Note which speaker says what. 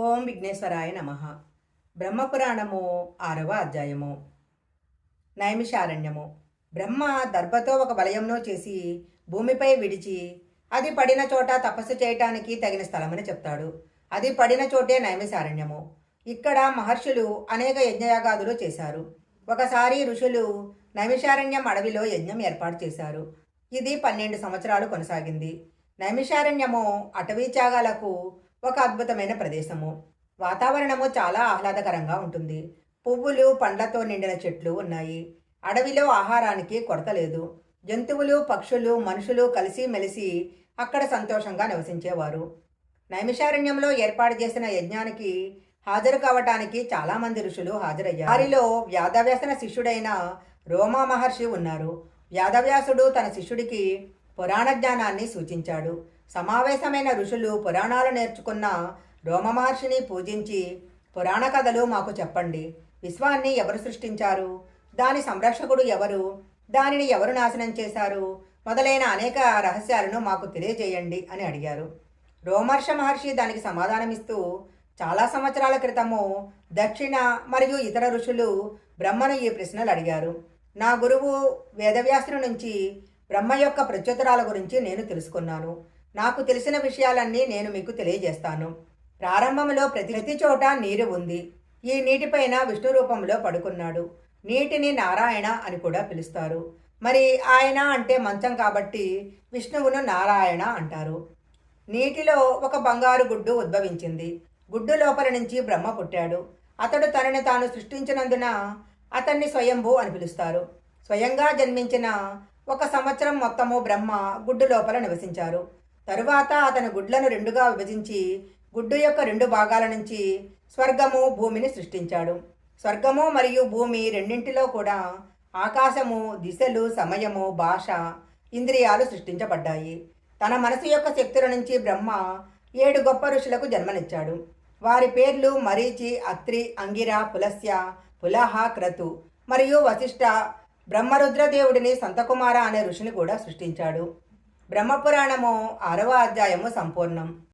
Speaker 1: ఓం విఘ్నేశ్వరాయ నమ. బ్రహ్మపురాణము ఆరవ అధ్యాయము. నైమిషారణ్యము. బ్రహ్మ దర్భతో ఒక వలయంలో చేసి భూమిపై విడిచి అది పడిన చోట తపస్సు చేయటానికి తగిన స్థలమని చెప్తాడు. అది పడిన చోటే నైమిషారణ్యము. ఇక్కడ మహర్షులు అనేక యజ్ఞయాగాదులు చేశారు. ఒకసారి ఋషులు నైమిషారణ్యం అడవిలో యజ్ఞం ఏర్పాటు చేశారు. ఇది పన్నెండు సంవత్సరాలు కొనసాగింది. నైమిషారణ్యము అటవీ త్యాగాలకు ఒక అద్భుతమైన ప్రదేశము. వాతావరణము చాలా ఆహ్లాదకరంగా ఉంటుంది. పువ్వులు పండ్లతో నిండిన చెట్లు ఉన్నాయి. అడవిలో ఆహారానికి కొరత లేదు. జంతువులు పక్షులు మనుషులు కలిసి మెలిసి అక్కడ సంతోషంగా నివసించేవారు. నైమిషారణ్యంలో ఏర్పాటు చేసిన యజ్ఞానికి హాజరు కావటానికి చాలామంది ఋషులు హాజరయ్యారు. వారిలో వ్యాధవ్యాసన శిష్యుడైన రోమా మహర్షి ఉన్నారు. వ్యాధవ్యాసుడు తన శిష్యుడికి పురాణ జ్ఞానాన్ని సూచించాడు. సమావేశమైన ఋషులు పురాణాలు నేర్చుకున్న రోమ మహర్షిని పూజించి పురాణ కథలు మాకు చెప్పండి. విశ్వాన్ని ఎవరు సృష్టించారు? దాని సంరక్షకుడు ఎవరు? దానిని ఎవరు నాశనం చేశారు? మొదలైన అనేక రహస్యాలను మాకు తెలియజేయండి అని అడిగారు. రోమర్ష మహర్షి దానికి సమాధానమిస్తూ చాలా సంవత్సరాల క్రితము దక్షిణ మరియు ఇతర ఋషులు బ్రహ్మను ఈ ప్రశ్నలు అడిగారు. నా గురువు వేదవ్యాసుని నుంచి బ్రహ్మ యొక్క ప్రత్యుత్తరాల గురించి నేను తెలుసుకున్నాను. నాకు తెలిసిన విషయాలన్నీ నేను మీకు తెలియజేస్తాను. ప్రారంభంలో ప్రతి ప్రతి చోట నీరు ఉంది. ఈ నీటిపైన విష్ణు రూపంలో పడుకున్నాడు. నీటిని నారాయణ అని కూడా పిలుస్తారు. మరి ఆయన అంటే మంచం కాబట్టి విష్ణువును నారాయణ అంటారు. నీటిలో ఒక బంగారు గుడ్డు ఉద్భవించింది. గుడ్డు లోపల నుంచి బ్రహ్మ పుట్టాడు. అతడు తనని తాను సృష్టించినందున అతన్ని స్వయంభూ అని పిలుస్తారు. స్వయంగా జన్మించిన ఒక సంవత్సరం మొత్తము బ్రహ్మ గుడ్డు లోపల నివసించారు. తరువాత అతను గుడ్లను రెండుగా విభజించి గుడ్డు యొక్క రెండు భాగాల నుంచి స్వర్గము భూమిని సృష్టించాడు. స్వర్గము మరియు భూమి రెండింటిలో కూడా ఆకాశము దిశలు సమయము భాష ఇంద్రియాలు సృష్టించబడ్డాయి. తన మనసు యొక్క శక్తుల నుంచి బ్రహ్మ ఏడు గొప్ప ఋషులకు జన్మనిచ్చాడు. వారి పేర్లు మరీచి అత్రి అంగిర పులస్య పులహ క్రతు మరియు వశిష్ఠ బ్రహ్మరుద్రదేవుడిని సంతకుమార అనే ఋషిని కూడా సృష్టించాడు. బ్రహ్మపురాణము ఆరవ అధ్యాయము సంపూర్ణం.